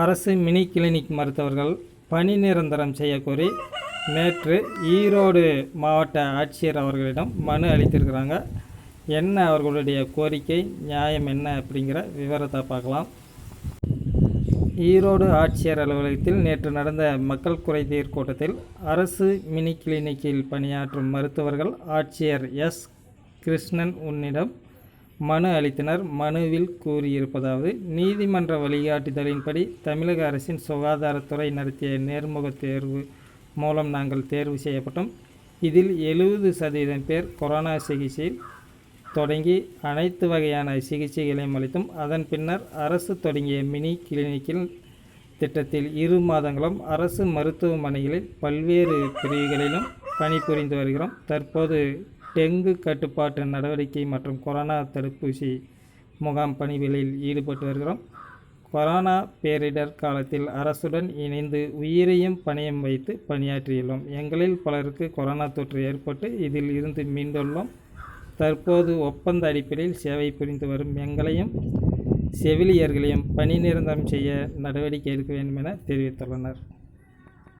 அரசு mini clinic மருத்துவர்கள் பணி நிரந்தரம் செய்யக்கோரி நேற்று ஈரோடு மாவட்ட ஆட்சியர் அவர்களிடம் மனு அளித்திருக்கிறாங்க. என்ன அவர்களுடைய கோரிக்கை நியாயம் என்ன அப்படிங்கிற விவரத்தை பார்க்கலாம். ஈரோடு ஆட்சியர் அலுவலகத்தில் நேற்று நடந்த மக்கள் குறைதீர் கூட்டத்தில் அரசு மினி கிளினிக்கில் பணியாற்றும் மருத்துவர்கள் ஆட்சியர் எஸ் கிருஷ்ணன் உன்னிடம் மனு அளித்தனர். மனுவில் கூறியிருப்பதாவது நீதிமன்ற வழிகாட்டுதலின்படி தமிழக அரசின் சுகாதாரத்துறை நடத்திய நேர்முக தேர்வு மூலம் நாங்கள் தேர்வு செய்யப்பட்டோம். இதில் எழுபது சதவீதம் பேர் கொரோனா சிகிச்சை தொடங்கி அனைத்து வகையான சிகிச்சைகளையும் அளித்தும். அதன் பின்னர் அரசு தொடங்கிய மினி கிளினிக்கில் திட்டத்தில் இரு மாதங்களும் அரசு மருத்துவமனைகளில் பல்வேறு பிரிவுகளிலும் பணிபுரிந்து வருகிறோம். தற்போது டெங்கு கட்டுப்பாட்டு நடவடிக்கை மற்றும் கொரோனா தடுப்பூசி முகாம் பணிகளில் ஈடுபட்டு வருகிறோம். கொரோனா பேரிடர் காலத்தில் அரசுடன் இணைந்து உயிரையும் பணியம் வைத்து பணியாற்றியுள்ளோம். எங்களில் பலருக்கு கொரோனா தொற்று ஏற்பட்டு இதில் இருந்து மீண்டுள்ளோம். தற்போது ஒப்பந்த அடிப்படையில் சேவை புரிந்து வரும் எங்களையும் செவிலியர்களையும் பணி நிரந்தரம் செய்ய நடவடிக்கை எடுக்க வேண்டும் என தெரிவித்துள்ளனர்.